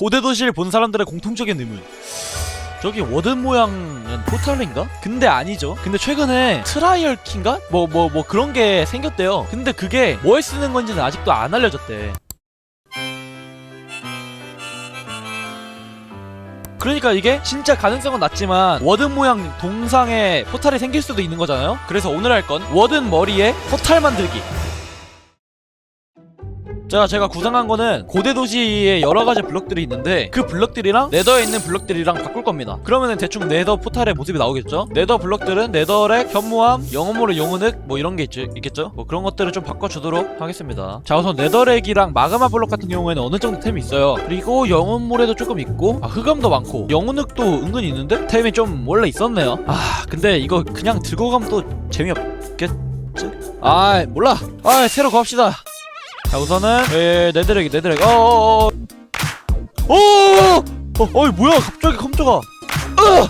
고대 도시를 본 사람들의 공통적인 의문. 저기 워든 모양은 포탈인가? 근데 아니죠. 근데 최근에 트라이얼 키인가? 뭐 뭐 뭐 그런 게 생겼대요. 근데 그게 뭐에 쓰는 건지는 아직도 안 알려졌대. 그러니까 이게 진짜 가능성은 낮지만 워든 모양 동상에 포탈이 생길 수도 있는 거잖아요. 그래서 오늘 할 건 워든 머리에 포탈 만들기. 자, 제가 구상한 거는 고대 도시에 여러 가지 블럭들이 있는데 그 블럭들이랑 네더에 있는 블럭들이랑 바꿀 겁니다. 그러면은 대충 네더 포탈의 모습이 나오겠죠? 네더 블럭들은 네더렉, 현무암, 영혼모를 용은흑 뭐 이런 게 있, 있겠죠? 뭐 그런 것들을 좀 바꿔주도록 하겠습니다. 자, 우선 네더렉이랑 마그마 블럭 같은 경우에는 어느 정도 템이 있어요. 그리고 영혼모래도 조금 있고 아, 흑암도 많고 영혼흑도 은근히 있는데 템이 좀 원래 있었네요. 아, 근데 이거 그냥 들고 가면 또 재미없겠지? 아, 몰라. 아, 새로 구합시다. 자 우선은 에 네드렉이 네드렉 어어어 오! 어, 어이 뭐야 갑자기 으!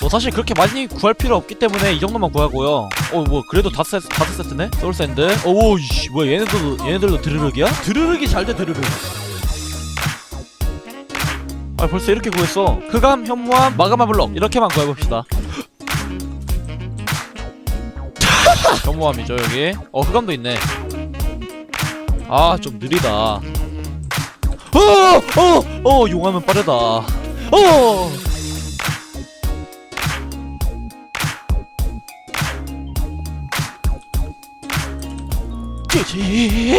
뭐 사실 그렇게 많이 구할 필요 없기 때문에 이 정도만 구하고요. 어뭐 그래도 다섯 세트 다섯 세트네? 소울샌드. 오우 씨 뭐야 얘네들도 얘네들도 드르륵이야? 드르륵이 잘 돼 드르륵. 아 벌써 이렇게 구했어. 흑암 현무암 마그마 블럭. 이렇게만 구해봅시다 현무암이죠 여기. 어 흑암도 있네. 아 좀 느리다. 어어어 용하면 빠르다. 어! 찌지?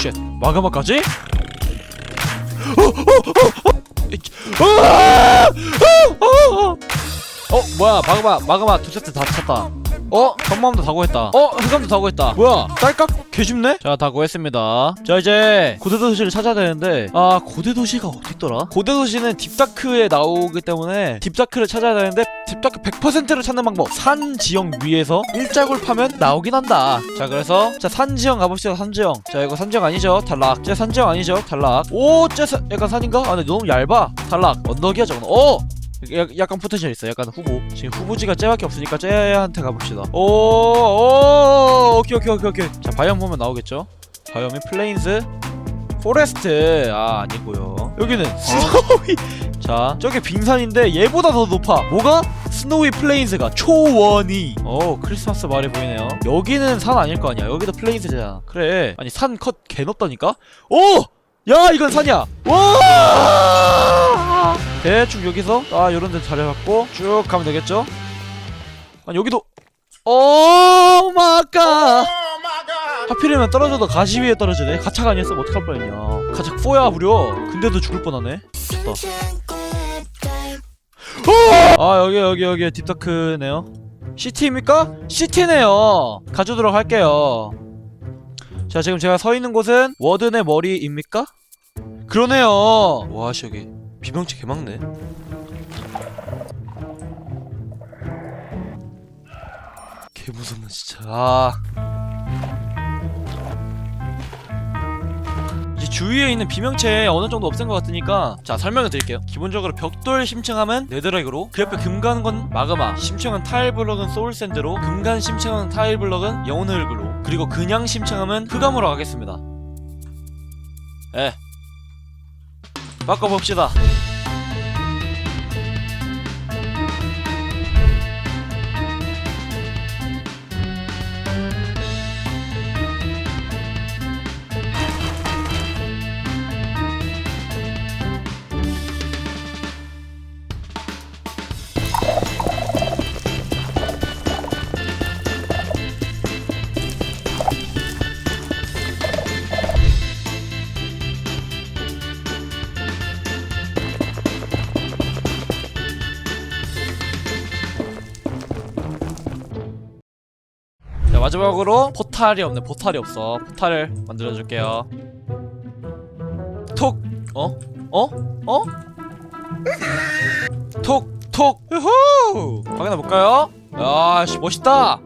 쉣 마그마까지? 어 뭐야 마그마 마그마 두 세트 다 찼다. 어? 현무암도 다 구했다. 어? 흑암도 다 구했다. 뭐야 딸깍? 개쉽네? 자 다 구했습니다. 자 이제 고대도시를 찾아야 되는데. 아 고대도시가 어딨더라? 고대도시는 딥다크에 나오기 때문에 딥다크를 찾아야 되는데 딥다크 100%를 찾는 방법. 산 지형 위에서 일자굴 파면 나오긴 한다. 자 그래서 자 산 지형 가봅시다 산 지형. 자 이거 산 지형 아니죠? 탈락. 쟤 산 지형 아니죠? 탈락. 오쟤 약간 산인가? 아 근데 너무 얇아. 탈락. 언덕이야 저건. 오! 야, 약간 포텐셜 있어. 약간 후보. 지금 후보지가 쟤밖에 없으니까 쟤한테 가봅시다. 오, 오, 오케이, 오케이, 오케이, 오케이. 자, 바이옴 보면 나오겠죠? 바이옴이 플레인스, 포레스트. 아, 아니고요. 여기는 스노위. 자, 저게 빙산인데 얘보다 더 높아. 뭐가? 스노위 플레인스가 초원이. 오, 크리스마스 말이 보이네요. 여기는 산 아닐 거 아니야. 여기도 플레인스잖아. 그래. 아니 산 컷 개 높다니까? 오! 야 이건 산이야 와 대충 여기서 아 요런데 자리잡고 쭉 가면 되겠죠? 아니 여기도 오 마까 하필이면 떨어져도 가시 위에 떨어지네. 가차가 아니었으면 어떡할 뻔했냐. 가차 4야 무려. 근데도 죽을 뻔하네. 미쳤다 아 여기 여기 여기 딥다크네요. 시티입니까? 시티네요. 가져도록 할게요. 자 지금 제가 서 있는 곳은 워든의 머리입니까? 그러네요. 와씨 여기 비명체 개막네. 개무섭네 진짜. 아. 이제 주위에 있는 비명체 어느 정도 없앤 것 같으니까 자 설명을 드릴게요. 기본적으로 벽돌 심층하면 네드렉으로 그 옆에 금간 건 마그마 심층은 타일 블럭은 소울 샌드로 금간 심층은 타일 블럭은 영혼 흙으로 그리고 그냥 심층하면 흑암으로 가겠습니다. 예 바꿔봅시다 마지막으로 포탈이 없네 포탈이 없어 포탈을 만들어줄게요 톡 어? 어? 어? 톡 톡 유후 확인해볼까요? 야씨 멋있다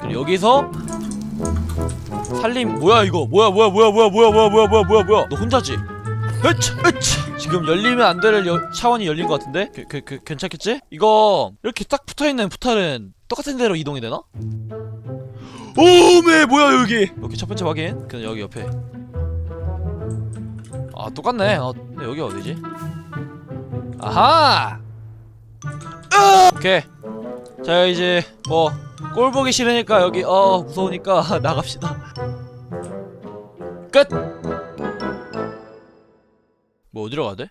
그리고 여기서 살림 뭐야 이거 뭐야 뭐야 뭐야 뭐야 뭐야 뭐야 뭐야 뭐야 뭐야 너 혼자지? 으치 으치 지금 열리면 안 될 차원이 열린 것 같은데? 그, 그, 그, 괜찮겠지? 이거 이렇게 딱 붙어있는 포탈은 똑같은 데로 이동이 되나? 오메 뭐야 여기 오케이 첫 번째 확인 그냥 여기 옆에 아 똑같네 어 근데 여기 어디지 아하 오케이 자 이제 뭐 꼴 보기 싫으니까 여기 어 무서우니까 나갑시다 끝! 뭐 어디로 가야 돼?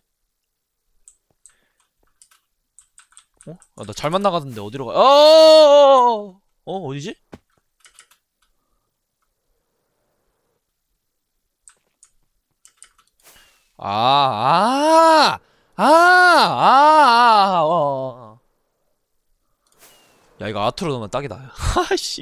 어? 아 나 잘 만 나가던데 어디로 가? 어, 어 어디지? 아, 아, 아, 아, 아, 어, 어. 야 이거 아트로 넣으면 딱이다. 하씨.